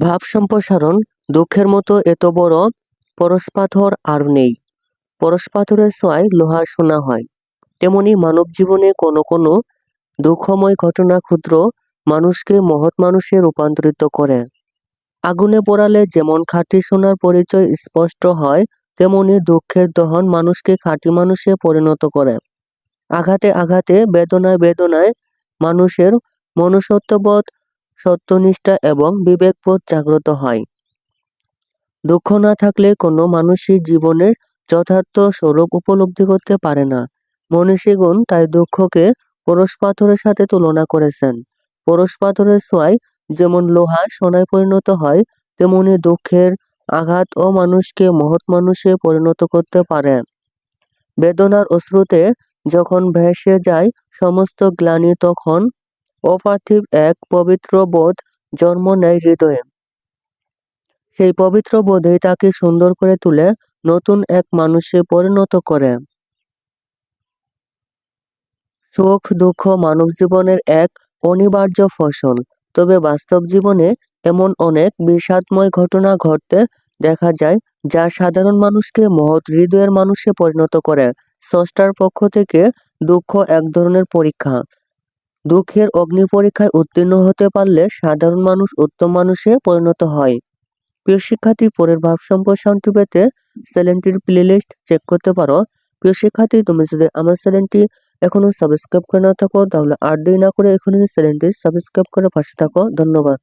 ভাব সম্প্রসারণ দুঃখের মতো এত বড় পরশপাথর আর নেই। পরশপাথরের ছোঁয়ায় লোহা শোনা হয়। তেমনি মানব জীবনে কোনো কোনো দুঃখময় ঘটনা ক্ষুদ্র মানুষকে মহৎ মানুষে রূপান্তরিত করে। আগুনে পোড়ালে যেমন খাঁটি সোনার পরিচয় স্পষ্ট হয়, তেমনি দুঃখের দহন মানুষকে খাঁটি মানুষে পরিণত করে। আঘাতে আঘাতে বেদনায় বেদনায় মানুষের মনুষ্যত্ববোধ সত্যনিষ্ঠা এবং বিবেকবোধ জাগ্রত হয়। দুঃখ না থাকলে কোনো মানুষই জীবনের যথার্থ স্বরূপ উপলব্ধি করতে পারে না। মনীষীগণ তাই দুঃখকে পরশ পাথরের সাথে তুলনা করেছেন। পরশ পাথরের ছোঁয়ায় যেমন লোহা সোনায় পরিণত হয়, তেমনি দুঃখের আঘাত ও মানুষকে মহৎ মানুষে পরিণত করতে পারে। বেদনার অশ্রুতে যখন ভেসে যায় সমস্ত গ্লানি তখন অপার্থিব এক পবিত্র বোধ জন্ম নেয় হৃদয়ে। সেই পবিত্র বোধেই তাকে সুন্দর করে তুলে নতুন এক মানুষে পরিণত করে। সুখ, দুঃখ মানব জীবনের এক অনিবার্য ফসল। তবে বাস্তব জীবনে এমন অনেক বিষাদময় ঘটনা ঘটতে দেখা যায় যা সাধারণ মানুষকে মহৎ হৃদয়ের মানুষে পরিণত করে। স্রষ্টার পক্ষ থেকে দুঃখ এক ধরনের পরীক্ষা। দুঃখের অগ্নি পরীক্ষায় উত্তীর্ণ হতে পারলে সাধারণ মানুষ উত্তম মানুষে পরিণত হয়। প্রিয় শিক্ষার্থী, পরের ভাব সম্প্রসারণটি পেতে চ্যানেলটির প্লেলিস্ট চেক করতে পারো। প্রিয় শিক্ষার্থী, তুমি যদি আমার চ্যানেলটি এখনও সাবস্ক্রাইব করে না থাকো, তাহলে আর দেরি না করে এখনই চ্যানেলটি সাবস্ক্রাইব করে পাশে থাকো। ধন্যবাদ।